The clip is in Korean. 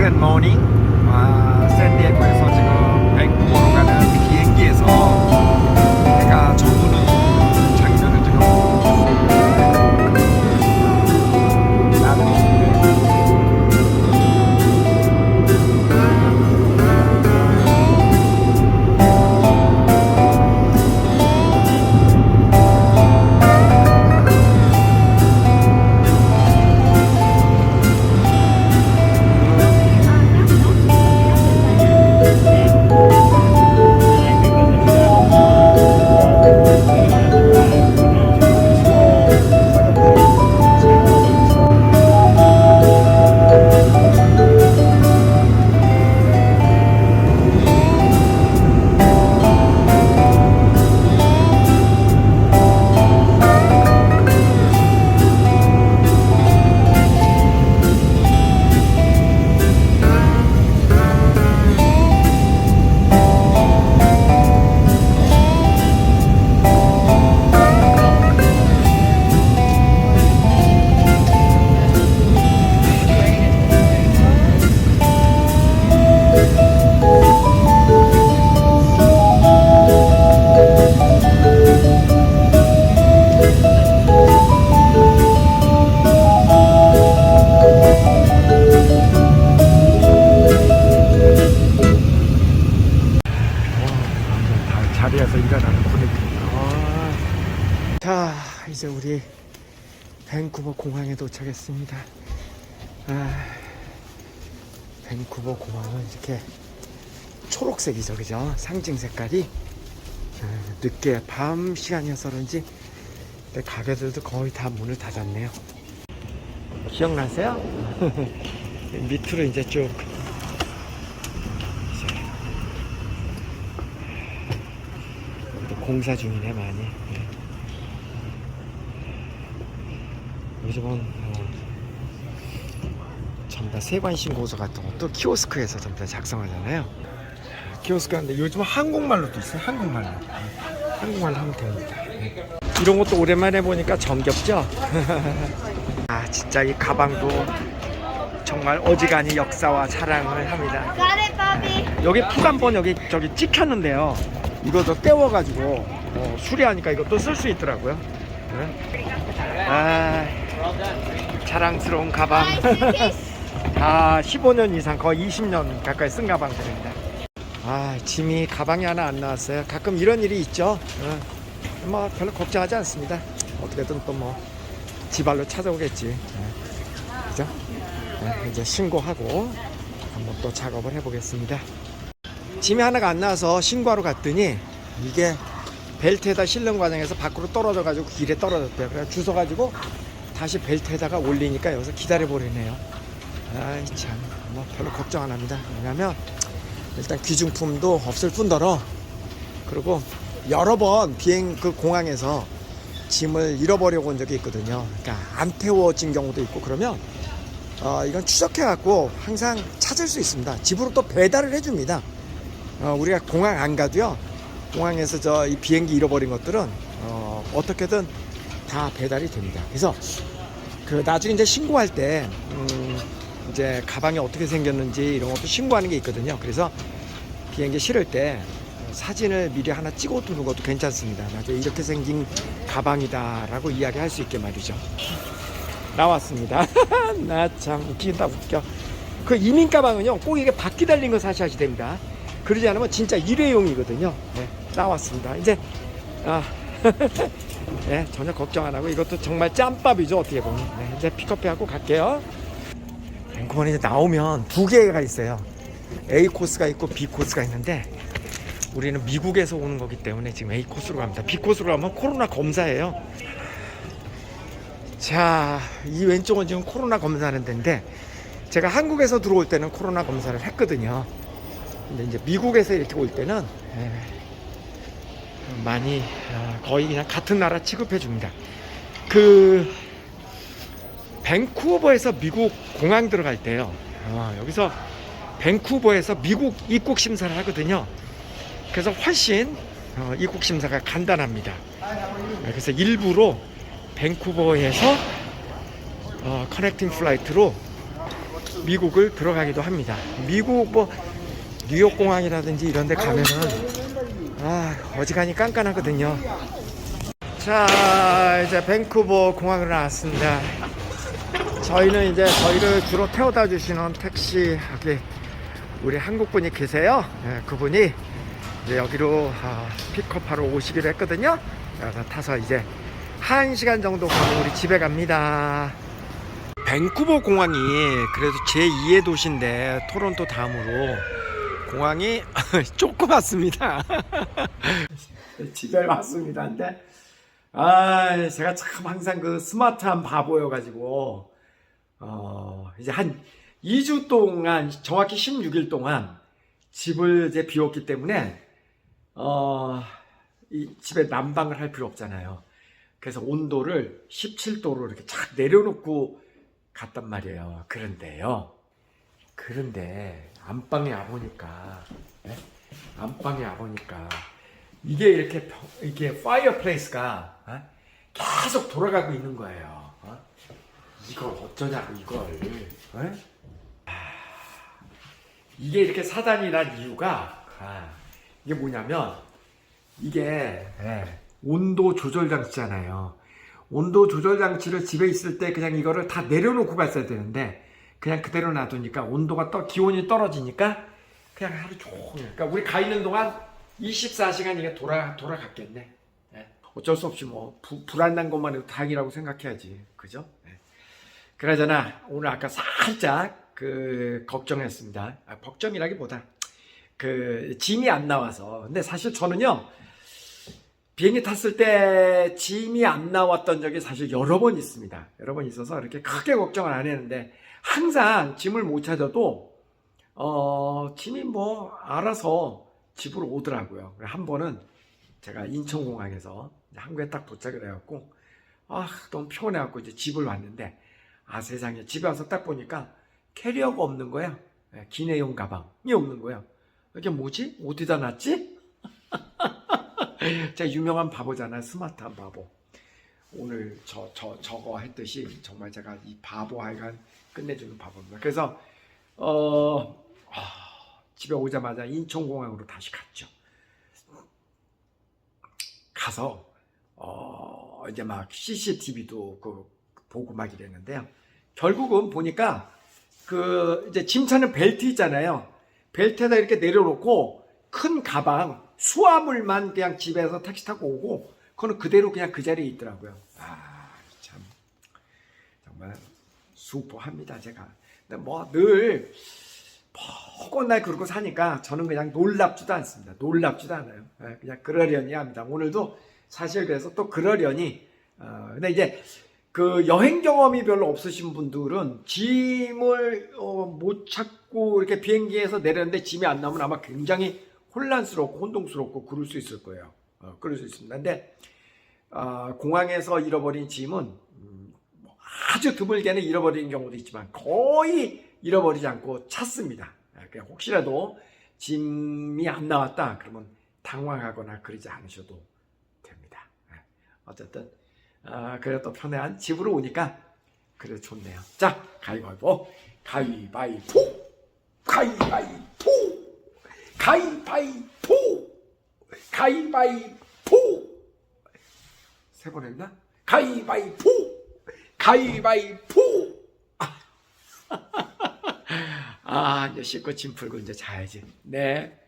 good morning. 와, 샌디에고에서 지금 105 공항에 도착했습니다. 아, 밴쿠버 공항은 이렇게 초록색이죠, 그죠? 상징 색깔이 아, 늦게 밤 시간이어서 그런지 가게들도 거의 다 문을 닫았네요. 기억나세요? 밑으로 이제 쭉또 공사 중이네 많이. 요즘은 어, 전부 다 세관 신고서 같은 것도 키오스크에서 전부 다 작성하잖아요. 키오스크인데 요즘 한국말로도 있어요. 한국말로. 네. 한국말로 하면 됩니다. 네. 이런 것도 오랜만에 보니까 정겹죠? 아 진짜 이 가방도 정말 어지간히 역사와 자랑을 합니다. 여기 푹 한번 여기 저기 찍혔는데요. 이거도 떼워가지고 어, 수리하니까 이것도 쓸 수 있더라고요. 네. 아 자랑스러운 가방. 아 15년 이상 거의 20년 가까이 쓴 가방들입니다. 아 짐이 가방이 하나 안 나왔어요. 가끔 이런 일이 있죠. 어. 뭐 별로 걱정하지 않습니다. 어떻게든 또 뭐 지발로 찾아오겠지. 네. 그죠? 네, 이제 신고하고 한번 또 작업을 해보겠습니다. 짐이 하나가 안 나와서 신고하러 갔더니 이게 벨트에다 실는 과정에서 밖으로 떨어져 가지고 길에 떨어졌대요. 그래서 주워 가지고 다시 벨트에다가 올리니까 여기서 기다려 버리네요. 아이 참, 뭐 별로 걱정 안 합니다. 왜냐면 일단 귀중품도 없을 뿐더러 그리고 여러 번 비행 그 공항에서 짐을 잃어버리고 온 적이 있거든요. 그러니까 안 태워진 경우도 있고 그러면 어, 이건 추적해 갖고 항상 찾을 수 있습니다. 집으로 또 배달을 해줍니다. 어, 우리가 공항 안 가도요. 공항에서 저 이 비행기 잃어버린 것들은 어, 어떻게든 다 배달이 됩니다. 그래서 그 나중에 이제 신고할 때 음, 이제 가방이 어떻게 생겼는지 이런 것도 신고하는 게 있거든요. 그래서 비행기 실을 때 사진을 미리 하나 찍어 두는 것도 괜찮습니다. 나중에 이렇게 생긴 가방이다라고 이야기할 수 있게 말이죠. 나왔습니다. 나 참 웃긴다 웃겨. 그 이민 가방은요 꼭 이게 바퀴 달린 거 사셔야 됩니다. 그러지 않으면 진짜 일회용이거든요. 네, 나왔습니다. 이제 아, 네, 전혀 걱정 안 하고 이것도 정말 짬밥이죠 어떻게 보면. 네, 이제 픽업해 갖고 갈게요. 밴쿠버는 이제 나오면 두 개가 있어요. A 코스가 있고 B 코스가 있는데 우리는 미국에서 오는 거기 때문에 지금 A 코스로 갑니다. B 코스로 가면 코로나 검사예요. 자, 이 왼쪽은 지금 코로나 검사하는 데인데 제가 한국에서 들어올 때는 코로나 검사를 했거든요. 근데 이제 미국에서 이렇게 올 때는 에, 많이 어, 거의 그냥 같은 나라 취급해 줍니다. 그 밴쿠버에서 미국 공항 들어갈 때요. 어, 여기서 밴쿠버에서 미국 입국 심사를 하거든요. 그래서 훨씬 어, 입국 심사가 간단합니다. 그래서 일부러 밴쿠버에서 어, 커넥팅 플라이트로 미국을 들어가기도 합니다. 미국 뭐 뉴욕 공항이라든지 이런 데 가면은 아, 어지간히 깐깐하거든요. 자, 이제 밴쿠버 공항으로 나왔습니다. 저희는 이제 저희를 주로 태워다 주시는 택시 여기 우리 한국 분이 계세요. 예, 그분이 이제 여기로 아, 픽업하러 오시기로 했거든요. 그래서 타서 이제 한 시간 정도 가면 우리 집에 갑니다. 밴쿠버 공항이 그래도 제2의 도시인데 토론토 다음으로 공항이. 집에 왔습니다. 근데 아 제가 참 항상 그 스마트한 바보여가지고 어 이제 한 2주 동안 정확히 16일 동안 집을 이제 비웠기 때문에 어 이 집에 난방을 할 필요 없잖아요. 그래서 온도를 17도로 이렇게 착 내려놓고 갔단 말이에요. 그런데요. 그런데 안방에 와보니까 예? 안방에 와보니까 이게 이렇게 평- 이게 파이어플레이스가 어? 계속 돌아가고 있는 거예요. 어? 이걸 어쩌냐고 이걸. 어? 아, 이게 이렇게 사단이 난 이유가 아, 이게 뭐냐면 이게 예, 온도 조절 장치잖아요. 온도 조절 장치를 집에 있을 때 그냥 이거를 다 내려놓고 갔어야 되는데 그냥 그대로 놔두니까 온도가 또 기온이 떨어지니까 그냥 하루 종일 그러니까 우리 가 있는 동안 24시간 이게 돌아 돌아갔겠네. 예. 어쩔 수 없이 뭐 부- 불안난 것만 해도 다행이라고 생각해야지. 그죠? 예. 그러잖아 오늘 아까 살짝 그 걱정했습니다. 아, 걱정이라기보다 그 짐이 안 나와서. 근데 사실 저는요 비행기 탔을 때 짐이 안 나왔던 적이 사실 여러 번 있습니다. 여러 번 있어서 이렇게 크게 걱정을 안 했는데 항상 짐을 못 찾아도 어 짐이 뭐 알아서 집으로 오더라고요. 한 번은 제가 인천공항에서 한국에 딱 도착을 해갖고 아 너무 피곤해갖고 이제 집을 왔는데 아 세상에 집에 와서 딱 보니까 캐리어가 없는 거야. 예, 기내용 가방이 없는 거야. 이게 뭐지? 어디다 놨지? 제가 유명한 바보잖아요. 스마트한 바보. 오늘 저, 저, 저거 했듯이 정말 제가 이 바보 하여간 끝내주는 바보입니다. 그래서, 어, 아, 집에 오자마자 인천공항으로 다시 갔죠. 가서, 어, 이제 막 CCTV도 그 보고 막 이랬는데요. 결국은 보니까 그 이제 짐 차는 벨트 있잖아요. 벨트에다 이렇게 내려놓고 큰 가방, 수화물만 그냥 집에서 택시 타고 오고, 그거는 그대로 그냥 그 자리에 있더라고요. 아, 참. 정말 수포합니다, 제가. 근데 뭐 늘, 포건날 그러고 사니까 저는 그냥 놀랍지도 않습니다. 놀랍지도 않아요. 예, 그냥 그러려니 합니다. 오늘도 사실 그래서 또 그러려니, 어, 근데 이제 그 여행 경험이 별로 없으신 분들은 짐을 어, 못 찾고 이렇게 비행기에서 내렸는데 짐이 안 나오면 아마 굉장히 혼란스럽고 혼동스럽고 그럴 수 있을 거예요. 어, 그럴 수 있습니다. 근데 아, 공항에서 잃어버린 짐은 음, 뭐 아주 드물게는 잃어버리는 경우도 있지만 거의 잃어버리지 않고 찾습니다. 아, 그냥 혹시라도 짐이 안 나왔다 그러면 당황하거나 그러지 않으셔도 됩니다. 아, 어쨌든 아, 그래 또 편해한 집으로 오니까 그래 좋네요. 자, 가위바위보, 가위바위보, 가위바위보, 가위바위보, 가위바위보. 세 번 했나? 가위바위보, 가위바위보. 아, 아 이제 씻고 짐 풀고 이제 자야지. 네.